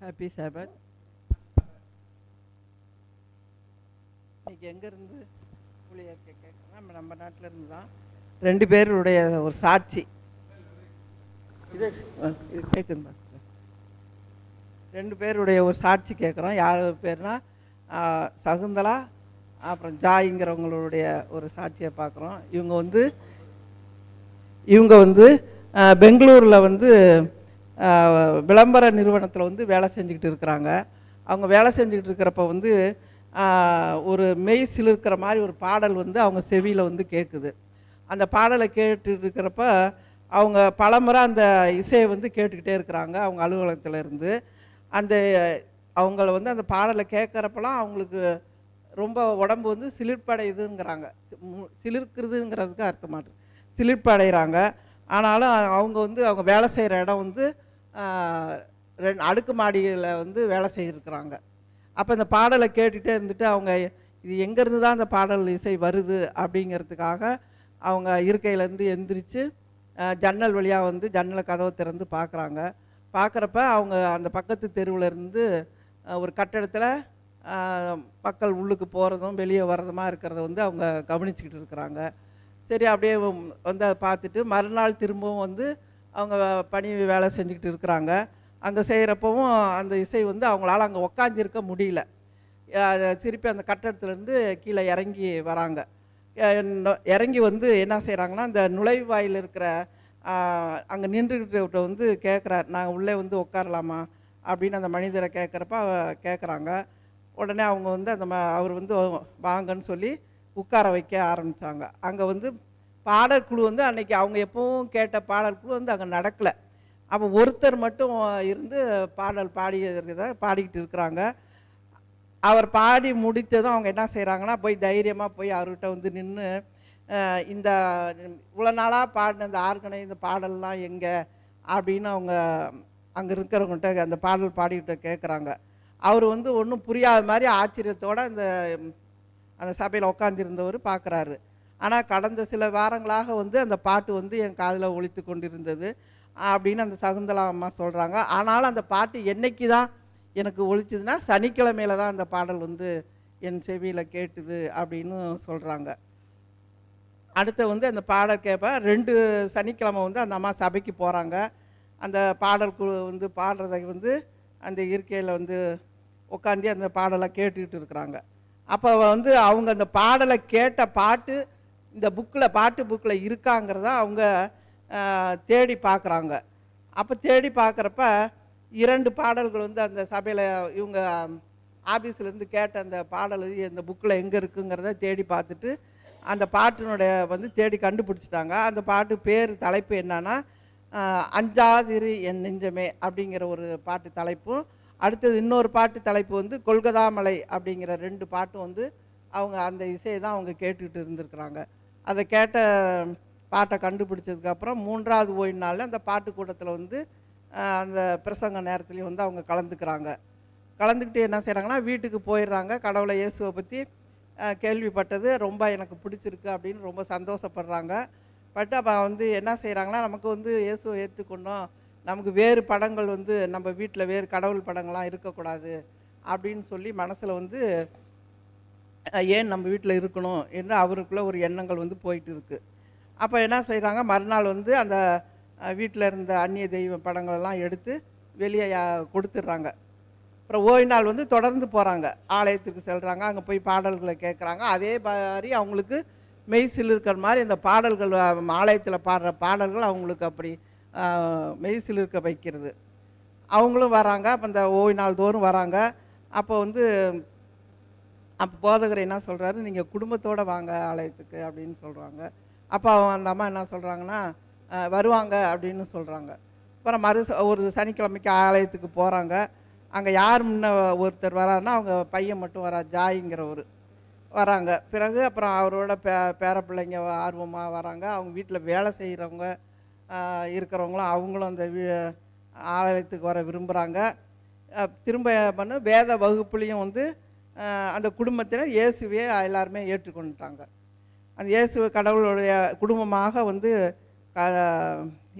Happy சாபத் இன்னைக்கு எங்கேருந்து ஊழியர் கேட்குறேன் நம்ம நம்ம நாட்டில் இருந்து தான் ரெண்டு பேருடைய ஒரு சாட்சி. இது இது கேட்குது பாஸ்டர் ரெண்டு பேருடைய ஒரு சாட்சி கேட்குறோம் யார் பேர்னா சகுந்தலா அப்புறம் ஜாய்ங்கிறவங்களுடைய ஒரு சாட்சியை பார்க்குறோம் இவங்க வந்து இவங்க வந்து பெங்களூரில் வந்து விளம்பர நிறுவனத்தில் வந்து வேலை செஞ்சுக்கிட்டு இருக்கிறாங்க. அவங்க வேலை செஞ்சுக்கிட்டு இருக்கிறப்ப வந்து ஒரு மெய் சிலிர்க்கிற மாதிரி ஒரு பாடல் வந்து அவங்க செவியில் வந்து கேட்குது அந்த பாடலை கேட்டு இருக்கிறப்ப அவங்க பலமுறை அந்த இசையை வந்து கேட்டுக்கிட்டே இருக்கிறாங்க அவங்க அலுவலகத்தில் இருந்து. அந்த அவங்கள வந்து அந்த பாடலை கேட்குறப்பெல்லாம் அவங்களுக்கு ரொம்ப உடம்பு வந்து சிலிர்ப்படையுதுங்கிறாங்க. சிலிர்க்கிறதுங்கிறதுக்கு அர்த்தமாட்டு சிலிர்ப்படைகிறாங்க ஆனாலும் அவங்க வந்து அவங்க வேலை செய்கிற இடம் வந்து ரெண்டு அடுக்கு மாடியில் வந்து வேலை செய்திருக்கிறாங்க. அப்போ இந்த பாடலை கேட்டுகிட்டே இருந்துட்டு அவங்க இது எங்கேருந்து தான் அந்த பாடல் இசை வருது அப்படிங்கிறதுக்காக அவங்க இருக்கையிலேருந்து எந்திரிச்சு ஜன்னல் வழியாக வந்து ஜன்னலை கதவை திறந்து பார்க்குறாங்க. பார்க்குறப்ப அவங்க அந்த பக்கத்து தெருவில் இருந்து ஒரு கட்டடத்தில் மக்கள் உள்ளுக்கு போகிறதும் வெளியே வர்றதுமா இருக்கிறத வந்து அவங்க கவனிச்சுக்கிட்டு இருக்கிறாங்க. சரி அப்படியே வந்து அதை பார்த்துட்டு மறுநாள் திரும்பவும் வந்து அவங்க பணி வேலை செஞ்சுக்கிட்டு இருக்கிறாங்க. அங்கே செய்கிறப்பவும் அந்த இசை வந்து அவங்களால அங்கே உக்காந்துருக்க முடியல. திருப்பி அந்த கட்டடத்துலேருந்து கீழே இறங்கி வராங்க. இறங்கி வந்து என்ன செய்கிறாங்கன்னா அந்த நுழைவாயில் இருக்கிற அங்கே நின்றுக்கிட்ட வந்து கேட்குறாரு நாங்கள் உள்ளே வந்து உட்காரலாமா அப்படின்னு அந்த மனிதரை கேட்குறப்ப கேட்குறாங்க உடனே அவங்க வந்து அந்த ம அவர் வந்து வாங்கன்னு சொல்லி உட்கார வைக்க ஆரம்பித்தாங்க அங்கே வந்து பாடல் குழு வந்து அன்னைக்கு அவங்க எப்பவும் கேட்ட பாடல் குழு வந்து அங்கே நடக்கலை. அப்போ ஒருத்தர் மட்டும் இருந்து பாடல் பாடியதை பாடிக்கிட்டு இருக்கிறாங்க. அவர் பாடி முடித்ததும் அவங்க என்ன செய்கிறாங்கன்னா போய் தைரியமாக போய் அவர்கிட்ட வந்து நின்று இந்த இவ்வளோ நாளாக பாடின இந்த ஆர்கனை இந்த பாடல்லாம் எங்கே? அப்படின்னு அவங்க அங்கே இருக்கிறவங்கள்ட்ட அந்த பாடல் பாடிக்கிட்ட கேட்குறாங்க அவர் வந்து ஒன்றும் புரியாத மாதிரி ஆச்சரியத்தோடு அந்த அந்த சபையில் உட்காந்துருந்தவர் பார்க்குறாரு ஆனால் கடந்த சில வாரங்களாக வந்து அந்த பாட்டு வந்து என் காதில் ஒழித்து கொண்டிருந்தது அப்படின்னு அந்த சகுந்தலா அம்மா சொல்கிறாங்க ஆனாலும் அந்த பாட்டு என்னைக்கு தான் எனக்கு ஒழிச்சதுன்னா சனிக்கிழமையில தான் அந்த பாடல் வந்து என் செவியில் கேட்டுது அப்படின்னு சொல்கிறாங்க அடுத்து வந்து அந்த பாடல் கேட்ப ரெண்டு சனிக்கிழமை வந்து அந்த அம்மா சபைக்கு போகிறாங்க அந்த பாடல் குழு வந்து பாடுறதை வந்து அந்த இயற்கையில் வந்து உட்காந்து அந்த பாடலை கேட்டுக்கிட்டு இருக்கிறாங்க. அப்போ வந்து அவங்க அந்த பாடலை கேட்ட பாட்டு இந்த புக்கில் பாட்டு புக்கில் இருக்காங்கிறத அவங்க தேடி பார்க்குறாங்க. அப்போ தேடி பார்க்குறப்ப இரண்டு பாடல்கள் வந்து அந்த சபையில் இவங்க ஆஃபீஸ்லேருந்து கேட்ட அந்த பாடல் இந்த புக்கில் எங்கே இருக்குங்கிறத தேடி பார்த்துட்டு அந்த பாட்டினுடைய வந்து தேடி கண்டுபிடிச்சிட்டாங்க. அந்த பாட்டு பேர் தலைப்பு என்னன்னா அஞ்சாதிரி அஞ்சாதிரு என் நெஞ்சமே அப்படிங்கிற ஒரு பாட்டு தலைப்பும் அடுத்தது இன்னொரு பாட்டு தலைப்பு வந்து கொல்கதாமலை அப்படிங்கிற ரெண்டு பாட்டும் வந்து அவங்க அந்த இசையை தான் அவங்க கேட்டுக்கிட்டு இருந்திருக்கிறாங்க. அதை கேட்ட பாட்டை கண்டுபிடிச்சதுக்கப்புறம் மூன்றாவது ஓய்வு நாளில் அந்த பாட்டு கூட்டத்தில் வந்து அந்த பிரசங்க நேரத்துலையும் வந்து அவங்க கலந்துக்கிறாங்க. கலந்துக்கிட்டு என்ன செய்கிறாங்கன்னா வீட்டுக்கு போயிடுறாங்க கடவுளை இயேசுவை பற்றி கேள்விப்பட்டது. ரொம்ப எனக்கு பிடிச்சிருக்கு அப்படின்னு ரொம்ப சந்தோஷப்படுறாங்க. பட் அப்போ வந்து என்ன செய்கிறாங்கன்னா நமக்கு வந்து இயேசுவை ஏற்றுக்கொண்டோம். நமக்கு வேறு படங்கள் வந்து நம்ம வீட்டில் வேறு கடவுள் படங்கள்லாம் இருக்கக்கூடாது அப்படின்னு சொல்லி மனசில் வந்து ஏன் நம்ம வீட்டில் இருக்கணும் என்று அவருக்குள்ளே ஒரு எண்ணங்கள் வந்து போயிட்டு இருக்குது அப்போ என்ன செய்கிறாங்க மறுநாள் வந்து அந்த வீட்டில் இருந்த அந்நிய தெய்வ படங்களெல்லாம் எடுத்து வெளியே கொடுத்துட்றாங்க. அப்புறம் ஓய்வு நாள் வந்து தொடர்ந்து போகிறாங்க ஆலயத்துக்கு செல்கிறாங்க அங்கே போய் பாடல்களை கேட்குறாங்க அதே மாதிரி அவங்களுக்கு மெய் சிலிர்க்கிற மாதிரி இந்த பாடல்கள் ஆலயத்தில் பாடுற பாடல்கள் அவங்களுக்கு அப்படி ஆஹ், மெய் வைக்கிறது. அவங்களும் வராங்க. அப்போ இந்த ஓய்வு நாள் தோறும் வராங்க. அப்போ வந்து அப்போ போதகர் என்ன சொல்கிறாரு நீங்கள் குடும்பத்தோடு வாங்க ஆலயத்துக்கு அப்படின்னு சொல்கிறாங்க அப்போ அவங்க அந்த அம்மா என்ன சொல்கிறாங்கன்னா வருவாங்க அப்படின்னு சொல்கிறாங்க அப்புறம் மறு ச- ஒரு சனிக்கிழமைக்கு ஆலயத்துக்கு போகிறாங்க அங்கே யார் முன்ன ஒருத்தர் வராருன்னா அவங்க பையன் மட்டும் வரா ஜாய்ங்கிறவர். வராங்க. பிறகு அப்புறம் அவரோட பே பேர பிள்ளைங்க ஆர்வமாக வராங்க. அவங்க வீட்டில் வேலை செய்கிறவங்க இருக்கிறவங்களும் அவங்களும் அந்த வீ ஆலயத்துக்கு வர விரும்புகிறாங்க திரும்ப பண்ண வேத வகுப்புலேயும் வந்து அந்த குடும்பத்தில் இயேசுவே எல்லாருமே ஏற்றுக்கொண்டுட்டாங்க. அந்த இயேசு கடவுளுடைய குடும்பமாக வந்து க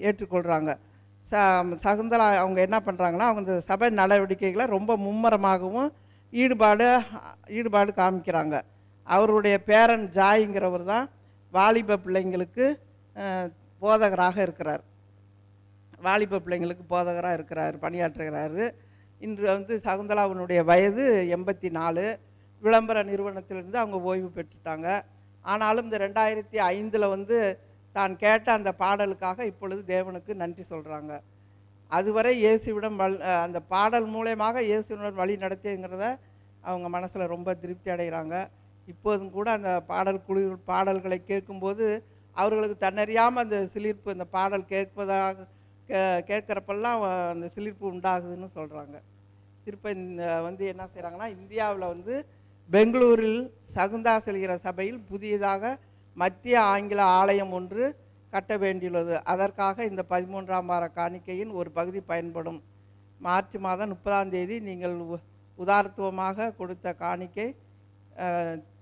ஏற்றுக்கொள்கிறாங்க ச சகுந்தலா அவங்க என்ன பண்ணுறாங்கன்னா அவங்க இந்த சபை நடவடிக்கைகளை ரொம்ப மும்மரமாகவும் ஈடுபாடு ஈடுபாடு காமிக்கிறாங்க. அவருடைய பேரன் ஜாய்ங்கிறவர் தான் வாலிப பிள்ளைங்களுக்கு போதகராக இருக்கிறார். வாலிப பிள்ளைங்களுக்கு போதகராக இருக்கிறார் பணியாற்றுகிறாரு. இன்று வந்து சகுந்தலாவினுடைய வயது எண்பத்தி நாலு விளம்பர நிறுவனத்திலிருந்து அவங்க ஓய்வு பெற்றுட்டாங்க. ஆனாலும் இந்த ரெண்டாயிரத்தி ஐந்தில் வந்து தான் கேட்ட அந்த பாடலுக்காக இப்பொழுது தேவனுக்கு நன்றி சொல்கிறாங்க அதுவரை இயேசுவிடம் வல் அந்த பாடல் மூலயமாக இயேசுவிடம் வழி நடத்திங்கிறத அவங்க மனசில் ரொம்ப திருப்தி அடைகிறாங்க. இப்போதும் கூட அந்த பாடல் குழு பாடல்களை கேட்கும்போது அவர்களுக்கு தன்னறியாமல் அந்த சிலிர்ப்பு அந்த பாடல் கேட்பதாக கே கேட்குறப்பெல்லாம் அந்த சிலிர்ப்பு உண்டாகுதுன்னு சொல்கிறாங்க திருப்ப இந்த வந்து என்ன செய்கிறாங்கன்னா இந்தியாவில் வந்து பெங்களூரில் சகுந்தா செல்கிற சபையில் புதியதாக மத்திய ஆங்கில ஆலயம் ஒன்று கட்ட வேண்டியுள்ளது. அதற்காக இந்த பதிமூன்றாம் வார காணிக்கையின் ஒரு பகுதி பயன்படும். மார்ச் மாதம் முப்பதாம் தேதி நீங்கள் உ- உதாரத்துவமாக கொடுத்த காணிக்கை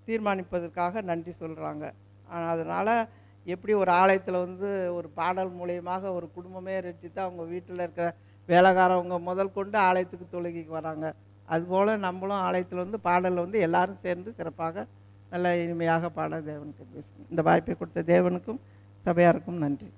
தீர்மானிப்பதற்காக நன்றி சொல்கிறாங்க அதனால் எப்படி ஒரு ஆலயத்தில் வந்து ஒரு பாடல் மூலியமாக ஒரு குடும்பமே ரசித்து அவங்க வீட்டில் இருக்கிற வேலைக்காரவங்க முதல் கொண்டு ஆலயத்துக்கு தொழுகைக்கு வராங்க. அதுபோல் நம்மளும் ஆலயத்தில் வந்து பாடலில் வந்து எல்லாரும் சேர்ந்து சிறப்பாக நல்ல இனிமையாக பாட தேவனுக்கு பேசணும் இந்த வாய்ப்பை கொடுத்த தேவனுக்கும் சபையாருக்கும் நன்றி.